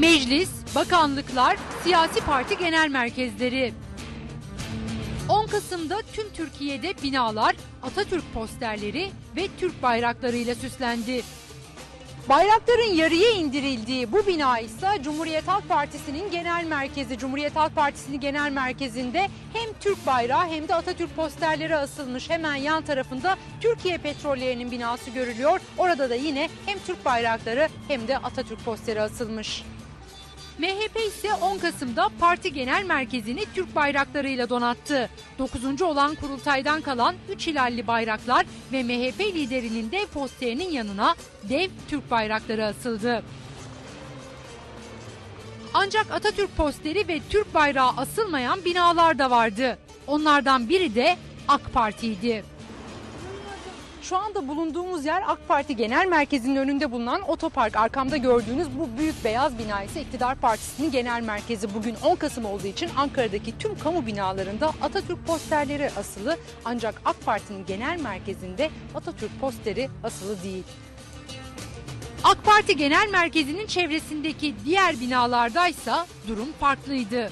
Meclis, bakanlıklar, siyasi parti genel merkezleri. 10 Kasım'da tüm Türkiye'de binalar Atatürk posterleri ve Türk bayraklarıyla süslendi. Bayrakların yarıya indirildiği bu bina ise Cumhuriyet Halk Partisi'nin genel merkezi. Cumhuriyet Halk Partisi'nin genel merkezinde hem Türk bayrağı hem de Atatürk posterleri asılmış. Hemen yan tarafında Türkiye Petrolleri'nin binası görülüyor. Orada da yine hem Türk bayrakları hem de Atatürk posteri asılmış. MHP ise 10 Kasım'da parti genel merkezini Türk bayraklarıyla donattı. 9. olan kurultaydan kalan 3 hilalli bayraklar ve MHP liderinin dev posterinin yanına dev Türk bayrakları asıldı. Ancak Atatürk posteri ve Türk bayrağı asılmayan binalar da vardı. Onlardan biri de AK Parti'ydi. Şu anda bulunduğumuz yer AK Parti Genel Merkezi'nin önünde bulunan otopark. Arkamda gördüğünüz bu büyük beyaz bina ise İktidar Partisi'nin genel merkezi. Bugün 10 Kasım olduğu için Ankara'daki tüm kamu binalarında Atatürk posterleri asılı. Ancak AK Parti'nin genel merkezinde Atatürk posteri asılı değil. AK Parti Genel Merkezi'nin çevresindeki diğer binalardaysa durum farklıydı.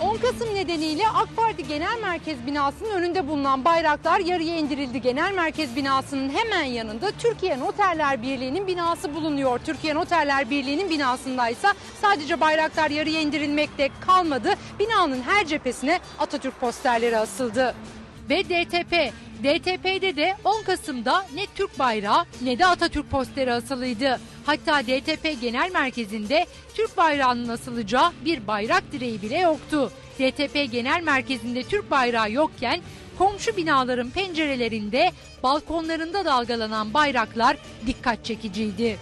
10 Kasım nedeniyle AK Parti Genel Merkez binasının önünde bulunan bayraklar yarıya indirildi. Genel Merkez binasının hemen yanında Türkiye Noterler Birliği'nin binası bulunuyor. Türkiye Noterler Birliği'nin binasındaysa sadece bayraklar yarıya indirilmekte kalmadı. Binanın her cephesine Atatürk posterleri asıldı. Ve DTP. DTP'de de 10 Kasım'da ne Türk bayrağı ne de Atatürk posteri asılıydı. Hatta DTP Genel Merkezi'nde Türk bayrağının asılacağı bir bayrak direği bile yoktu. DTP Genel Merkezi'nde Türk bayrağı yokken komşu binaların pencerelerinde, balkonlarında dalgalanan bayraklar dikkat çekiciydi.